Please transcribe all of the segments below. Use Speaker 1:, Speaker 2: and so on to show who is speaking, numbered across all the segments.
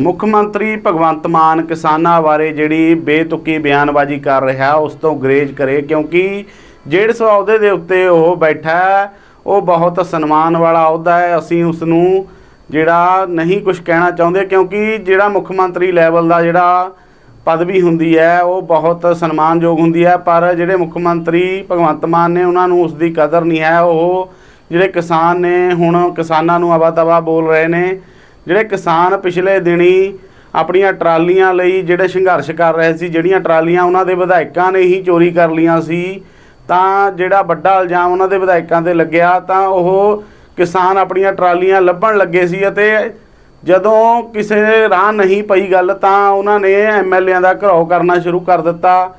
Speaker 1: ਮੁੱਖ ਮੰਤਰੀ ਭਗਵੰਤ ਮਾਨ ਕਿਸਾਨਾਂ ਬਾਰੇ ਜਿਹੜੀ ਬੇਤੁਕੀ ਬਿਆਨਬਾਜ਼ੀ ਕਰ ਰਿਹਾ, ਉਸ ਤੋਂ ਗਰੇਜ ਕਰੇ, ਕਿਉਂਕਿ ਜਿਹੜੇ ਸੌ ਅਹੁਦੇ ਦੇ ਉੱਤੇ ਉਹ ਬੈਠਾ ਉਹ ਬਹੁਤ ਸਨਮਾਨ ਵਾਲਾ ਅਹੁਦਾ ਹੈ। ਅਸੀਂ ਉਸ ਨੂੰ ਜਿਹੜਾ ਨਹੀਂ ਕੁਝ ਕਹਿਣਾ ਚਾਹੁੰਦੇ, ਕਿਉਂਕਿ ਜਿਹੜਾ ਮੁੱਖ ਮੰਤਰੀ ਲੈਵਲ ਦਾ ਜਿਹੜਾ ਪਦਵੀ ਹੁੰਦੀ ਹੈ, ਉਹ ਬਹੁਤ ਸਨਮਾਨਯੋਗ ਹੁੰਦੀ ਹੈ। ਪਰ ਜਿਹੜੇ ਮੁੱਖ ਮੰਤਰੀ ਭਗਵੰਤ ਮਾਨ ਨੇ, ਉਹਨਾਂ ਨੂੰ ਉਸ ਦੀ ਕਦਰ ਨਹੀਂ ਹੈ। ਉਹ ਜਿਹੜੇ ਕਿਸਾਨ ਨੇ, ਹੁਣ ਕਿਸਾਨਾਂ ਨੂੰ ਆਵਾ ਤਵਾ ਬੋਲ ਰਹੇ ਨੇ ਜਿਹੜੇ ਕਿਸਾਨ ਪਿਛਲੇ ਦਿਨੀ ਆਪਣੀਆਂ ਟਰਾਲੀਆਂ ਲਈ ਜਿਹੜੇ ਸੰਘਰਸ਼ ਕਰ ਰਹੇ ਸੀ, ਜਿਹੜੀਆਂ ਟਰਾਲੀਆਂ ਉਹਨਾਂ ਦੇ ਵਿਧਾਇਕਾਂ ਨੇ ਹੀ ਚੋਰੀ ਕਰ ਲੀਆਂ ਸੀ, ਤਾਂ ਜਿਹੜਾ ਵੱਡਾ ਇਲਜ਼ਾਮ ਉਹਨਾਂ ਦੇ ਵਿਧਾਇਕਾਂ ਤੇ ਲੱਗਿਆ, ਤਾਂ ਉਹ ਕਿਸਾਨ ਆਪਣੀਆਂ ਟਰਾਲੀਆਂ ਲੱਭਣ ਲੱਗੇ ਸੀ ਅਤੇ ਜਦੋਂ ਕਿਸੇ ਰਾਹ ਨਹੀਂ ਪਈ ਗੱਲ, ਤਾਂ ਉਹਨਾਂ ਨੇ ਐਮਐਲਏਆਂ ਦਾ ਘਰਾਓ ਕਰਨਾ ਸ਼ੁਰੂ ਕਰ ਦਿੱਤਾ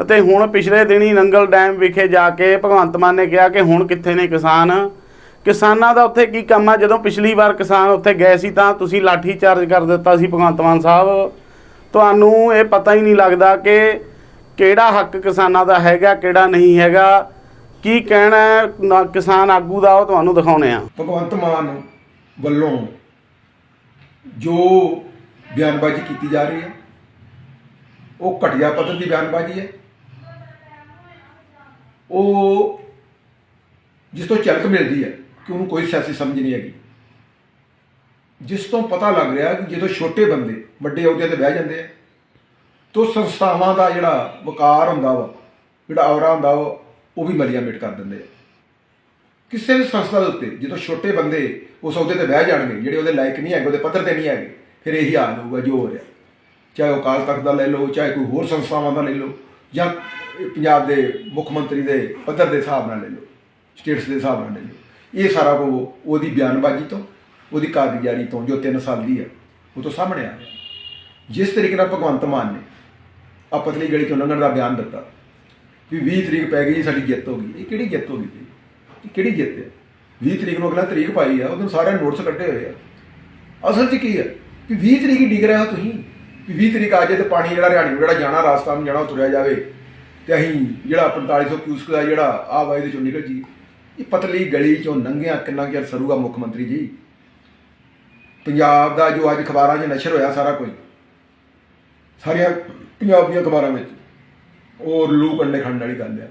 Speaker 1: ਅਤੇ ਹੁਣ ਪਿਛਲੇ ਦਿਨੀ ਨੰਗਲ ਡੈਮ ਵਿਖੇ ਜਾ ਕੇ ਭਗਵੰਤ ਮਾਨ ਨੇ ਕਿਹਾ ਕਿ ਹੁਣ ਕਿੱਥੇ ਨੇ ਕਿਸਾਨ? ਕਿਸਾਨਾਂ ਦਾ ਉੱਥੇ ਕੀ ਕੰਮ ਆ? ਜਦੋਂ ਪਿਛਲੀ ਵਾਰ ਕਿਸਾਨ ਉੱਥੇ ਗਏ ਸੀ ਤਾਂ ਤੁਸੀਂ ਲਾਠੀ ਚਾਰਜ ਕਰ ਦਿੱਤਾ ਸੀ ਭਗਵੰਤ ਮਾਨ ਸਾਹਿਬ। ਤੁਹਾਨੂੰ ਇਹ ਪਤਾ ਹੀ ਨਹੀਂ ਲੱਗਦਾ ਕਿ ਕਿਹੜਾ ਹੱਕ ਕਿਸਾਨਾਂ ਦਾ ਹੈਗਾ, ਕਿਹੜਾ ਨਹੀਂ ਹੈਗਾ। ਕੀ ਕਹਿਣਾ ਕਿਸਾਨ ਆਗੂ ਦਾ ਉਹ ਤੁਹਾਨੂੰ ਦਿਖਾਉਣੇ ਆ।
Speaker 2: ਭਗਵੰਤ ਮਾਨ ਵੱਲੋਂ ਜੋ ਬਿਆਨਬਾਜ਼ੀ ਕੀਤੀ ਜਾ ਰਹੀ ਹੈ, ਉਹ ਘਟੀਆ ਪੱਧਰ ਦੀ ਬਿਆਨਬਾਜ਼ੀ ਹੈ। ਉਹ ਜਿਸ ਤੋਂ ਝਲਕ ਮਿਲਦੀ ਹੈ ਕਿ ਉਹਨੂੰ ਕੋਈ ਸਿਆਸੀ ਸਮਝ ਨਹੀਂ ਹੈਗੀ। ਜਿਸ ਤੋਂ ਪਤਾ ਲੱਗ ਰਿਹਾ ਕਿ ਜਦੋਂ ਛੋਟੇ ਬੰਦੇ, ਵੱਡੇ ਅਹੁਦਿਆਂ ਤੇ ਬਹਿ ਜਾਂਦੇ ਆ, ਤੋ ਸੰਸਥਾਵਾਂ ਦਾ ਜਿਹੜਾ ਵਕਾਰ ਹੁੰਦਾ ਵਾ, ਜਿਹੜਾ ਔਰਾ ਹੁੰਦਾ ਵਾ, ਉਹ ਵੀ ਮਲੀਆ ਮੇਟ ਕਰ ਦਿੰਦੇ ਆ। ਕਿਸੇ ਵੀ ਸੰਸਥਾ ਦੇ ਉੱਤੇ ਜਦੋਂ ਛੋਟੇ ਬੰਦੇ ਉਸ ਅਹੁਦੇ ਤੇ ਬਹਿ ਜਾਣਗੇ, ਜਿਹੜੇ ਉਹਦੇ ਲਾਇਕ ਨਹੀਂ ਹੈਗੇ, ਉਹਦੇ ਪੱਧਰ ਤੇ ਨਹੀਂ ਹੈਗੇ, ਫਿਰ ਇਹੀ ਹਾਲ ਹੋਊਗਾ, ਜੋ ਹੋ ਰਿਹਾ। ਚਾਹੇ ਉਹ ਅਕਾਲ ਤਖਤ ਦਾ ਲੈ ਲਓ, ਚਾਹੇ ਕੋਈ ਹੋਰ ਸੰਸਥਾਵਾਂ ਦਾ ਲੈ ਲਓ, ਜਾਂ ਪੰਜਾਬ ਦੇ ਮੁੱਖ ਮੰਤਰੀ ਦੇ ਪੱਧਰ ਦੇ ਹਿਸਾਬ ਨਾਲ ਲੈ ਲਓ, ਸਟੇਟਸ ਦੇ ਹਿਸਾਬ ਨਾਲ ਲੈ ਲਓ। ਇਹ ਸਾਰਾ ਕੋ ਉਹਦੀ ਬਿਆਨਬਾਜ਼ੀ ਤੋਂ, ਉਹਦੀ ਕਾਰਗੁਜ਼ਾਰੀ ਤੋਂ ਜੋ 3 ਸਾਲ ਦੀ ਹੈ, ਉਹ ਤੋਂ ਸਾਹਮਣੇ ਆ ਰਿਹਾ ਜਿਸ ਤਰੀਕੇ ਨਾਲ ਭਗਵੰਤ ਮਾਨ ਨੇ ਆ ਪਤਲੀ ਗਲੀ ਚੋਂ ਲੰਘਣ ਦਾ ਬਿਆਨ ਦਿੱਤਾ ਵੀ 20 ਤਰੀਕ ਪੈ ਗਈ, ਸਾਡੀ ਜਿੱਤ ਹੋ ਗਈ। ਇਹ ਕਿਹੜੀ ਜਿੱਤ ਹੋ ਗਈ ਜੀ? ਇਹ ਕਿਹੜੀ ਜਿੱਤ ਹੈ? 20 ਤਰੀਕ ਨੂੰ ਅਗਲਾ ਤਰੀਕ ਪਾਈ ਆ ਉਦੋਂ ਸਾਰਿਆਂ ਨੋਟਸ ਕੱਢੇ ਹੋਏ ਆ। ਅਸਲ 'ਚ ਕੀ ਹੈ? ਵੀ 20 ਤਰੀਕ ਹੀ ਡਿੱਗ ਰਿਹਾ ਤੁਸੀਂ। ਵੀ 20 ਤਰੀਕ ਆ ਜੇ ਤੇ ਪਾਣੀ ਜਿਹੜਾ ਹਰਿਆਣੇ ਨੂੰ ਜਿਹੜਾ ਜਾਣਾ, ਰਾਜਸਥਾਨ ਨੂੰ ਜਾਣਾ, ਉਹ ਤੁਰਿਆ ਜਾਵੇ। ਤੇ ਅਸੀਂ ਜਿਹੜਾ 4500 ਕਿਊਸਕ ਦਾ ਜਿਹੜਾ ਆਵਾਜ਼ ਦੇ ਚੋਂ ਨਿਕਲ ਜੀ ਇਹ ਪਤਲੀ ਗਲੀ ਚੋਂ ਲੰਘਿਆ ਕਿੰਨਾ ਕੁ ਚਿਰ ਸਰੂਗਾ ਮੁੱਖ ਮੰਤਰੀ ਜੀ। ਪੰਜਾਬ ਦਾ ਜੋ ਅੱਜ ਅਖਬਾਰਾਂ 'ਚ ਨਸ਼ਰ ਹੋਇਆ ਸਾਰਾ ਕੁਝ, ਸਾਰੀਆਂ ਪੰਜਾਬ ਦੀਆਂ ਅਖਬਾਰਾਂ ਵਿੱਚ, ਉਹ ਲੂ ਕੰਡੇ ਖੰਡ ਵਾਲੀ ਗੱਲ ਆ।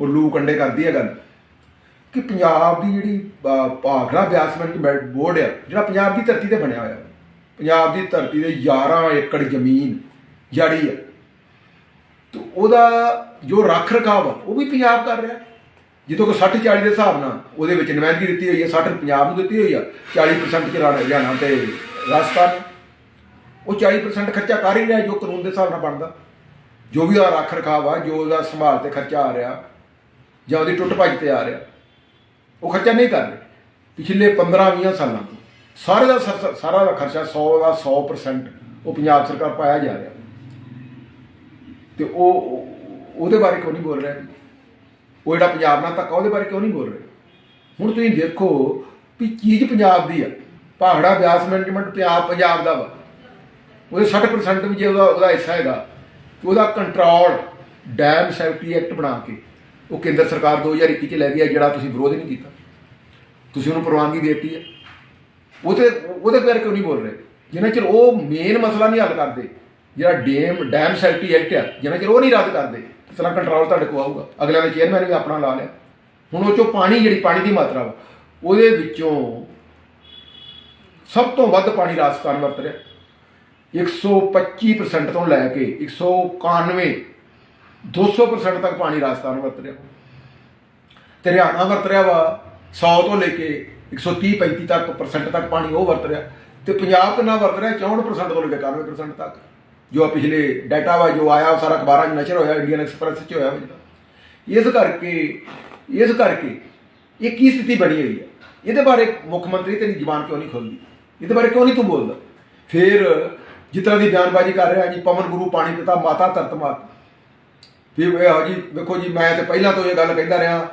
Speaker 2: ਉਹ ਲੂ ਕੰਡੇ ਕਰਦੀ ਹੈ ਗੱਲ ਕਿ ਪੰਜਾਬ ਦੀ ਜਿਹੜੀ ਭਾਖੜਾ ਬਿਆਸਮੈਂਟ ਬੋਰਡ ਆ, ਜਿਹੜਾ ਪੰਜਾਬ ਦੀ ਧਰਤੀ ਤੇ ਬਣਿਆ ਹੋਇਆ, ਪੰਜਾਬ ਦੀ ਧਰਤੀ ਦੇ 11 ਏਕੜ ਜ਼ਮੀਨ ਜੜੀ ਆ, ਤੇ ਉਹਦਾ ਜੋ ਰੱਖ ਰਖਾਵ ਆ, ਉਹ ਵੀ ਪੰਜਾਬ ਕਰ ਰਿਹਾ। ਜਿੱਦੋਂ ਕਿ 60 40 ਦੇ ਹਿਸਾਬ ਨਾਲ ਉਹਦੇ ਵਿੱਚ ਨੁਮਾਇੰਦਗੀ ਦਿੱਤੀ ਹੋਈ ਹੈ 60 ਪੰਜਾਬ ਨੂੰ ਦਿੱਤੀ ਹੋਈ ਆ 40% ਚ ਹਰਿਆਣਾ ਤੇ ਰਾਜਸਥਾਨ। ਉਹ 40% ਖਰਚਾ ਕਰ ਹੀ ਰਿਹਾ ਜੋ ਕਾਨੂੰਨ ਦੇ ਹਿਸਾਬ ਨਾਲ ਬਣਦਾ। ਜੋ ਵੀ ਉਹਦਾ ਰੱਖ ਰਖਾਵ ਆ, ਜੋ ਉਹਦਾ ਸੰਭਾਲ ਤੇ ਖਰਚਾ ਆ ਰਿਹਾ, ਜਾਂ ਉਹਦੀ ਟੁੱਟ ਭੱਜ ਤੇ ਆ ਰਿਹਾ, ਉਹ ਖਰਚਾ ਨਹੀਂ ਕਰ ਰਹੇ। ਪਿਛਲੇ 15-20 ਸਾਲਾਂ ਤੋਂ ਸਾਰੇ ਦਾ ਸਰ- ਸਾਰਾ ਦਾ ਖਰਚਾ 100 ਦਾ 100% ਉਹ ਪੰਜਾਬ ਸਰਕਾਰ ਪਾਇਆ ਜਾ ਰਿਹਾ। ਤੇ ਉਹ ਉਹਦੇ ਬਾਰੇ ਕਿਉਂ ਨਹੀਂ ਬੋਲ ਰਿਹਾ। ਉਹ ਜਿਹੜਾ ਪੰਜਾਬ ਨਾਲ ਧੱਕਾ ਉਹਦੇ ਬਾਰੇ ਕਿਉਂ ਨਹੀਂ ਬੋਲ ਰਹੇ? ਹੁਣ ਤੁਸੀਂ ਦੇਖੋ ਵੀ ਚੀਜ਼ ਪੰਜਾਬ ਦੀ ਆ। ਪਹਾੜਾ ਬਿਆਸ ਮੈਨੇਜਮੈਂਟ ਪੰਜਾਬ ਪੰਜਾਬ ਦਾ ਵਾ। ਉਹਦੇ 60% ਵੀ ਜੇ ਉਹਦਾ ਉਹਦਾ ਹਿੱਸਾ ਹੈਗਾ, ਤੇ ਉਹਦਾ ਕੰਟਰੋਲ ਡੈਮ ਸੈਫਟੀ ਐਕਟ ਬਣਾ ਕੇ ਉਹ ਕੇਂਦਰ ਸਰਕਾਰ 2021 ਚ ਲੈ ਗਈ ਹੈ ਜਿਹੜਾ ਤੁਸੀਂ ਵਿਰੋਧ ਨਹੀਂ ਕੀਤਾ। ਤੁਸੀਂ ਉਹਨੂੰ ਪ੍ਰਵਾਨਗੀ ਦੇ ਦਿੱਤੀ ਹੈ ਉਹਦੇ ਉਹਦੇ ਬਾਰੇ ਕਿਉਂ ਨਹੀਂ ਬੋਲ ਰਹੇ? ਜਿੰਨਾ ਚਿਰ ਉਹ ਮੇਨ ਮਸਲਾ ਨਹੀਂ ਹੱਲ ਕਰਦੇ ਜਿਹੜਾ ਡੈਮ ਡੈਮ ਸੈਫਟੀ ਐਕਟ ਆ ਜਿਵੇਂ ਚਿਰ ਉਹ ਨਹੀਂ ਰੱਦ ਕਰਦੇ ਇਸ ਤਰ੍ਹਾਂ ਕੰਟਰੋਲ ਤੁਹਾਡੇ ਕੋਲ ਆਊਗਾ। ਅਗਲਿਆਂ ਨੇ ਚੇਅਰਮੈਨ ਵੀ ਆਪਣਾ ਲਾ ਲਿਆ। ਹੁਣ ਉਹ ਚੋਂ ਪਾਣੀ ਜਿਹੜੀ, ਪਾਣੀ ਦੀ ਮਾਤਰਾ ਵਾ, ਉਹਦੇ ਵਿੱਚੋਂ ਸਭ ਤੋਂ ਵੱਧ ਪਾਣੀ ਰਾਜਸਥਾਨ ਵਰਤ ਰਿਹਾ। 125% ਤੋਂ ਲੈ ਕੇ 191 200% ਤੱਕ ਪਾਣੀ ਰਾਜਸਥਾਨ ਵਰਤ ਰਿਹਾ। ਤੇ ਹਰਿਆਣਾ ਵਰਤ ਰਿਹਾ ਵਾ 100 ਤੋਂ ਲੈ ਕੇ 130 35 ਤੱਕ ਪਰਸੈਂਟ ਤੱਕ ਪਾਣੀ ਉਹ ਵਰਤ ਰਿਹਾ। ਤੇ ਪੰਜਾਬ ਕਿੰਨਾ ਵਰਤ ਰਿਹਾ? 64% ਤੋਂ ਲੈ ਕੇ 91% ਤੱਕ। ਜੋ ਆ ਪਿਛਲੇ ਡਾਟਾ ਵਾ, ਜੋ ਆਇਆ, ਉਹ ਸਾਰਾ ਅਖਬਾਰਾਂ 'ਚ ਨਸ਼ਰ ਹੋਇਆ ਇੰਡੀਅਨ ਐਕਸਪ੍ਰੈਸ 'ਚ ਹੋਇਆ ਵਾ। ਇਸ ਕਰਕੇ ਇਸ ਕਰਕੇ ਇਹ ਕੀ ਸਥਿਤੀ ਬਣੀ ਹੋਈ ਹੈ? ਇਹਦੇ ਬਾਰੇ ਮੁੱਖ ਮੰਤਰੀ ਤੇਰੀ ਜ਼ੁਬਾਨ ਕਿਉਂ ਨਹੀਂ ਖੁੱਲਦੀ? ਇਹਦੇ ਬਾਰੇ ਕਿਉਂ ਨਹੀਂ ਤੂੰ ਬੋਲਦਾ? ਫਿਰ ਜਿਸ ਤਰ੍ਹਾਂ ਦੀ ਬਿਆਨਬਾਜ਼ੀ ਕਰ ਰਿਹਾ ਜੀ, ਪਵਨ ਗੁਰੂ ਪਾਣੀ ਪਿਤਾ ਮਾਤਾ ਧਰਤ ਮਾਤ। ਫਿਰ ਇਹ ਜੀ ਵੇਖੋ ਜੀ, ਮੈਂ ਤੇ ਪਹਿਲਾਂ ਤੋਂ ਇਹ ਗੱਲ ਕਹਿੰਦਾ ਰਿਹਾ